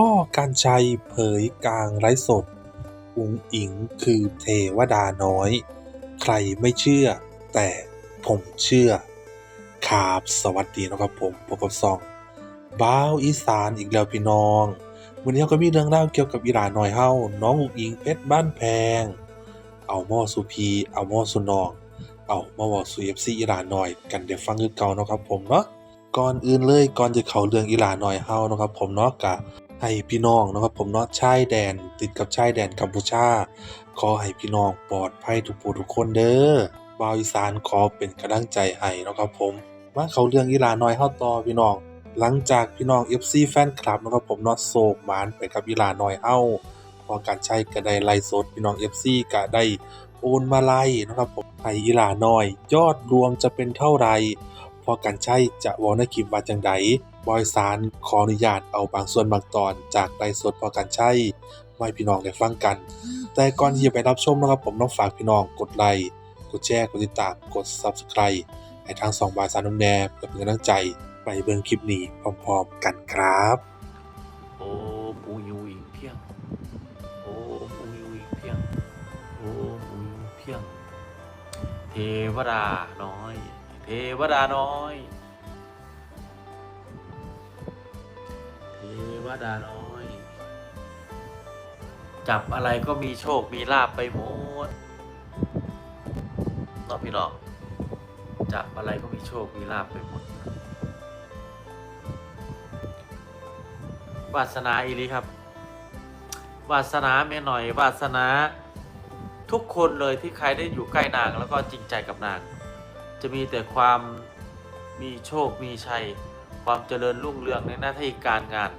พ่อการชัยเผยกลางไลฟ์สด อุงอิงคือเทวดาน้อย ใครไม่เชื่อ แต่ผมเชื่อครับสวัสดีนะครับผมพบกับซองบ้าวอีสานอีกแล้วพี่น้อง วันนี้เราก็มีเรื่องเล่าเกี่ยวกับอีหลาน้อยเฮาน้องอุงอิงเพชรบ้านแพง เอาหม้อสุพีเอาหม้อสุนองเอามาเว่าสู่ FC อีหลาหน้อยกันเดี๋ยวฟังคือเก่านะครับผมเนาะก่อนอื่นเลยก่อนจะเข้าเรื่องอีหลาน้อยเฮานะครับผมเนาะกะ ให้พี่น้องนะครับผมเนาะชายแดนติดกับชายแดนกัมพูชา ขอให้พี่น้องปลอดภัยทุกผู้ทุกคนเด้อบาวอีสานขอเป็นกำลังใจให้นะครับผมมาเขาเรื่องอีลาน้อยเฮาต่อพี่น้อง หลังจากพี่น้อง FC แฟนคลับนะครับผมเนาะโศกหมานไปกับอีลาน้อยเฮาพอการใช้ก็ไดไล่สดพี่น้อง FC ก็ได้โอนมาไล่นะครับผมให้อีลาน้อย ยอดรวมจะเป็นเท่าไหร่พอการใช้จะว้าในคลิปว่าจังใด บอยสารขออนุญาตเอาบางส่วนบางตอนจากไล่สดพอการใช้มาให้พี่น้องได้ฟังกัน แต่ก่อนที่จะไปรับชมนะครับผมต้องฝากพี่น้องกดไลค์กดแชร์กดติดตามกด Subscribe ให้ทางสองบายสารนุ่มแนบเพื่อเป็นกำลังใจไปเบิ่งคลิปนี้พร้อมๆกันครับ โอ้ปูยูอิงเพียงโอ้ปูยูอิงเพียงโอ้ปูยูเพียง เทวดาน้อย เทวดาน้อย ดาน้อย จับอะไรก็มีโชคมีลาบไปหมดนอกพี่น้องจับอะไรก็มีโชคมีลาบไปหมดวาสนาอีลีครับวาสนาแม่หน่อยวาสนาทุกคนเลยที่ใครได้อยู่ใกล้นางแล้วก็จริงใจกับนาง จะมีแต่ความมีโชคมีชัย ความเจริญรุ่งเรืองในหน้าที่การงาน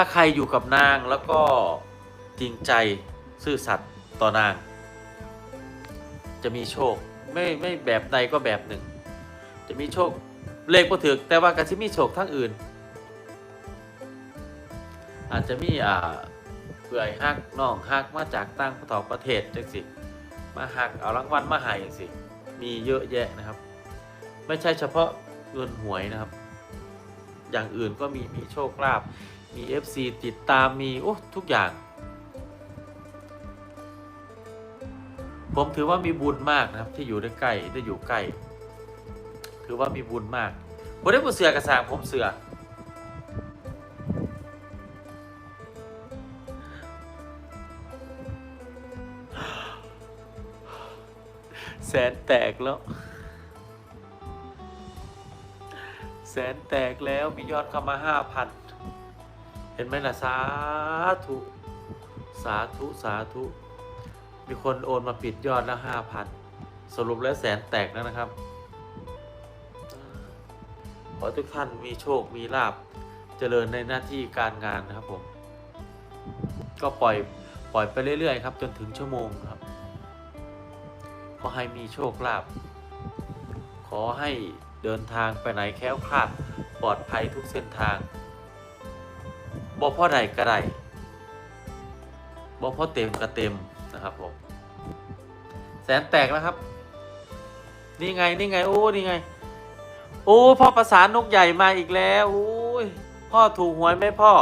ถ้าใครอยู่กับนางแล้วก็จริงใจซื่อสัตย์ต่อนาง จะมีโชคไม่ไม่แบบใดก็แบบหนึ่ง จะมีโชคเลขบ่ถึกแต่ว่าก็สิมีโชคทั้งอื่น อาจจะมีอ่าเปื่อยฮักน้องฮักมาจากต่างประประเทศจังสิมาฮักเอารางวัลมาให้จังสิมีเยอะแยะนะครับ ไม่ใช่เฉพาะเงินหวยนะครับ อย่างอื่นก็มีมีโชคลาภมี FC ติดตามมีโอ้ทุกอย่าง ผมถือว่ามีบุญมากนะครับ ที่อยู่ได้ใกล้ได้อยู่ใกล้ถือว่ามีบุญมากผมได้ผู้เสือกระสางผมเสือแสนแตกแล้ว นแตกแล้วมียอดเข้ามาห้าพันเห็นไหมล่ะ สาธุ สาธุ สาธุ มีคนโอนมาปิดยอดแล้วห้าพันสรุปแล้วแสนแตกแล้วนะครับ ขอทุกท่านมีโชคมีลาบเจริญในหน้าที่การงานนะครับผม ก็ปล่อยปล่อยไปเรื่อย ๆ ครับ จนถึงชั่วโมงครับ ขอให้มีโชคลาภขอให้ เดินทางไปไหนแค้วคลาดปลอดภัยทุกเส้นทางบ่พ่อใดก็ได้บ่พ่อเต็มก็เต็มนะครับผมแสนแตกแล้วครับ นี่ไงนี่ไงโอ้นี่ไง โอ้พ่อประสานนกใหญ่มาอีกแล้วโอ้ยพ่อถูกหวยไหมพ่อ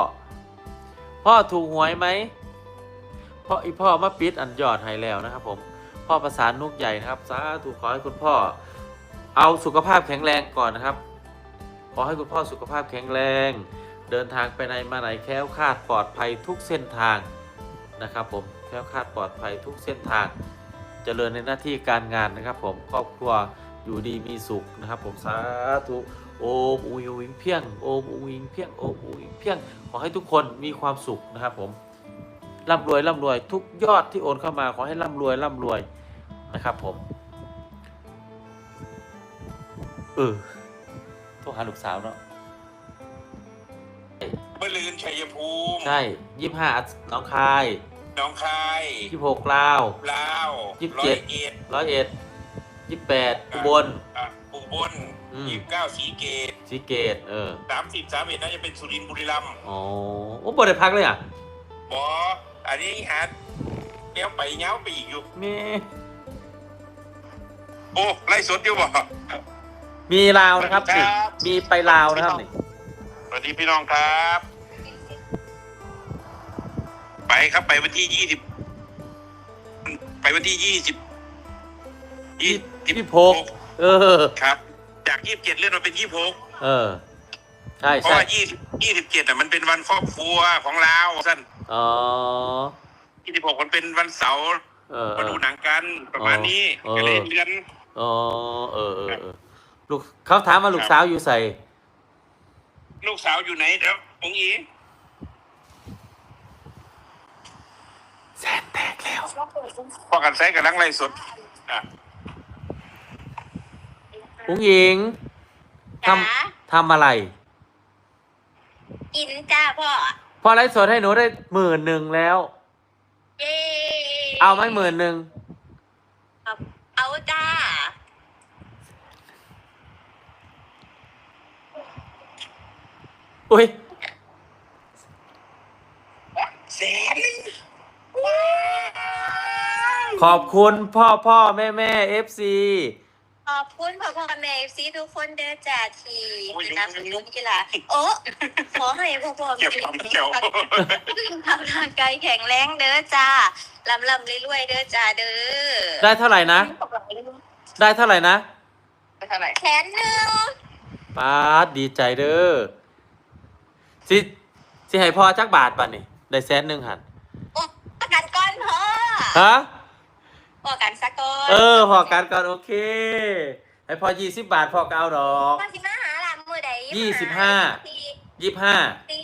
พ่อถูกหวยไหมพ่ออีพ่อมาปิดอันยอดให้แล้วนะครับผมพ่อประสานนกใหญ่นะครับสาธุขอให้คุณพ่อ เอาสุขภาพแข็งแรงก่อนนะครับ ขอให้คุณพ่อสุขภาพแข็งแรง เดินทางไปไหนมาไหนแคล้วคลาดปลอดภัยทุกเส้นทางนะครับ ผมแคล้วคลาดปลอดภัยทุกเส้นทางเจริญในหน้าที่การงานนะครับ ผมครอบครัวอยู่ดีมีสุขนะครับ ผมสาธุโอมอุยวิงเพียงโอมอุยวิงเพียงโอมอุยวิงเพียงขอให้ทุกคนมีความสุขนะครับ ผมร่ำรวยร่ำรวย ทุกยอดที่โอนเข้ามาขอให้ร่ำรวยร่ำรวยนะครับ ผม เออโทรหาลูกสาวเนาะเมื่อลืนชัยภูมิใช่ยี่ห้าน้องคายหน้องคายยี่หกลาวลาวยี่สิบร้อเจ็ยดเอ็ดร้อยเอ็ดยี่แปดอุบลอะอุบลอืมยี่สิบเก้าสีเกตสีเกตเออสามสิบสามเอ็ดน่าจะเป็นสุรินทร์บุรีรัมย์อ๋อโอ้บ่ได้พักเลยอะบออันนี้หาเนี้ยไปเงี้ยวไปอีกอยู่มีโอ้ไล่สดอยู่บ่ มีลาวนะครับนี่ครับ มีไปลาวนะครับนี่สวัสดีพี่น้องครับ ไปครับไปวันที่ยี่สิบไปวันที่ยี่สิบยี่ยี่สิบหกเออ ครับ จากยี่สิบเจ็ดเลื่อนมาเป็นยี่สิบหกเออ ใช่เพราะใช่ว่ายี่สิบยี่สิบเจ็ดอะมันเป็นวันครอบครัวของเราสั้นอ๋อยี่สิบหกมันเป็นวันเสาร์เออเอมาอดูหนังกันประมาณนี้อ๋อ ก็เลยเลื่อน อ๋อเออเออเออ ลูกเขาถามว่าลูกสาวอยู่ใส่ลูกสาวอยู่ไหนเดี๋ยวองอีแสนแตกแล้วพอกันใช้กับลังไรสดอะอุ้งอิงทจ๋าำทำอะไร กินจ้าพ่อพอไลฟ์สดให้หนูได้หมื่นหนึ่งแล้ว เย้ เอาไหมหมื่นหนึ่ง เอาจ้า อุ้ยแสนขอบคุณพ่อพ่อแม่แม่เอฟซีขอบคุณพ่อพ่อแม่ซีทุกคนเด้อจ้าที่สนับสนุนกีฬาโอ้ขอให้พ่อพ่อเก็บแม่ความเกี่ยวทำร่างกายแข็งแรงเด้อจ้าลำลำรวยๆเด้อจ้าเด้อได้เท่าไหร่นะ ได้เท่าไหร่นะแขนหนึ่งป้าดดีใจเด้อ สิสิให้พ่อจักบาทป่ะนี่ได้แสนหนึ่งหันโอ้พอกันก่อนพ่อฮะพอกันสักก่อนเออพอกันก่อนโอเค ให้พอยี่สิบบาทพอก็เอาดอกพ่อสิมาหาหลานมือใดยี่สิบห้าสี่ยี่ห้าสี่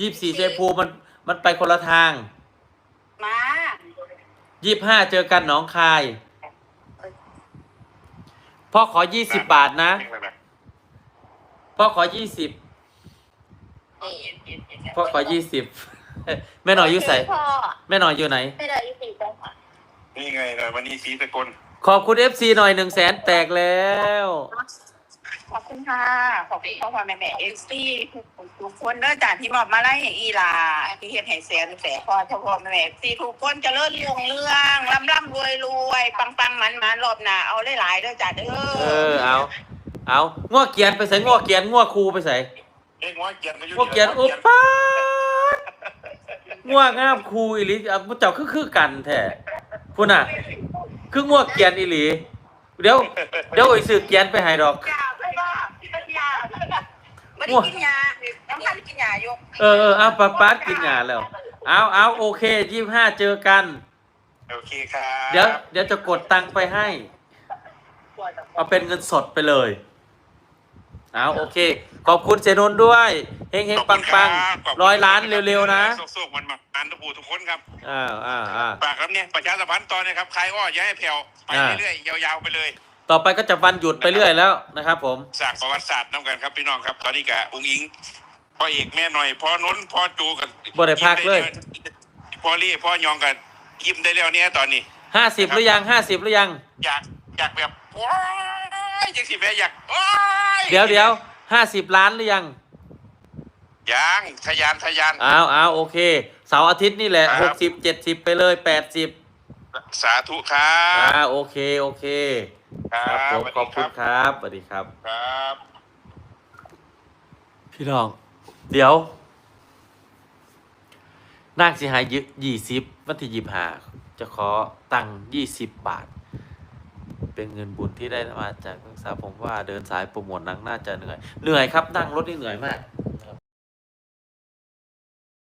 ยี่สี่เจภูมิมันมันไปคนละทาง มายี่ห้าเจอกันหนองคายพ่อขอยี่สิบบาทนะ พ่อขอยี่สิบ พ่อขอยี่สิบแม่หน่อยอยู่ใส่พ่อแม่หน่อยอยู่ไหนไม่ได้ยี่สิบจ้ะนี่ไงเลยวันนี้สีสกลขอบคุณ FC หน่อยหนึ่งแสนแตกแล้ว ขอบคุณค่ะ ขอบคุณพ่อพ่อแม่แม่เอฟซีทุกคนเด้อจากที่มอบมาไล่อีลาที่เฮ็ดให้แสนแสนพ่อพ่อพ่อแม่แม่เอฟซีทุกคนจะเลิศรุ่งเรื่องร่ำร่ำรวยรวยปังปังมันมันรอบหน้าเอาหลายๆเด้อจ้าเด้อเออเอาเอาง้อเกียนไปใส่ง้อเกียนง้อครูไปใส่ เอ้ยง้อเกียรติมาอยู่ง้อเกียนอุปป้าดง้องามครูอีหลีอะมุเจ้าคือคือกันแท้พุ่นน่ะ คือง้อเกียนอีหลีเดี๋ยวเดี๋ยวไอ้ซื้อเกียนไปให้ดอกยาไปบ่ยาไม่ได้กินยาน้ำพันกินยาอยู่เออเออเอาปาป๊าดกินหยาแล้วเอาเอาโอเคยี่ห้าเจอกันโอเคครับเดี๋ยวเดี๋ยวจะกดตังค์ไปให้ เอาเป็นเงินสดไปเลย เอาโอเค ขอบคุณเจนนท์ด้วยเฮงเฮงปังปังร้อยล้านเร็วๆนะสุกๆมันมาอ่านทุกผู้ทุกคนครับอ่าอ่าอ่าฝากครับเนี่ยประชาสัมพันธ์ตอนนะครับใครอ้ออย่าให้แผ่วไปอ่าเรื่อยๆยาวๆไปเลย ต่อไปก็จะวันหยุดไปเรื่อยแล้วนะครับ ผมสร้างประวัติศาสตร์น้ำกันครับพี่น้องครับ ตอนนี้กับอุ้งอิงพ่อเอกแม่หน่อยพ่อน้นพ่อจูกับบ่ได้พักเลยพ่อรี่พ่อยองกันยิ้มได้แล้วเนี่ยตอนนี้ห้าสิบหรือยังห้าสิบหรือยังอยาก อยากแบบโอ้ยจังสิแม่อยากโอ้ยเดี๋ยวเดี๋ยวห้าสิบล้านหรือยังยังทะยานทะยานอ้าวอ้าวโอเคเสาร์อาทิตย์นี่แหละคหรักบสิบเจ็ดสิบไปเลยแปดสิบสาธุครัอ่าบโอเคโอเค ครัครับผมสวัสขดีอบคุณครับสวัสดีครับครับ พี่น้อง เดี๋ยวนั่งสิหายยี่สิบวันที่ยี่หาจะขอตังยี่สิบบาท เป็นเงินบุญที่ได้มาจากนักศึกษาผมว่าเดินสายโปรโมทหนังน่าจะเหนื่อยเหนื่อยครับนั่งรถนี่เหนื่อยมาก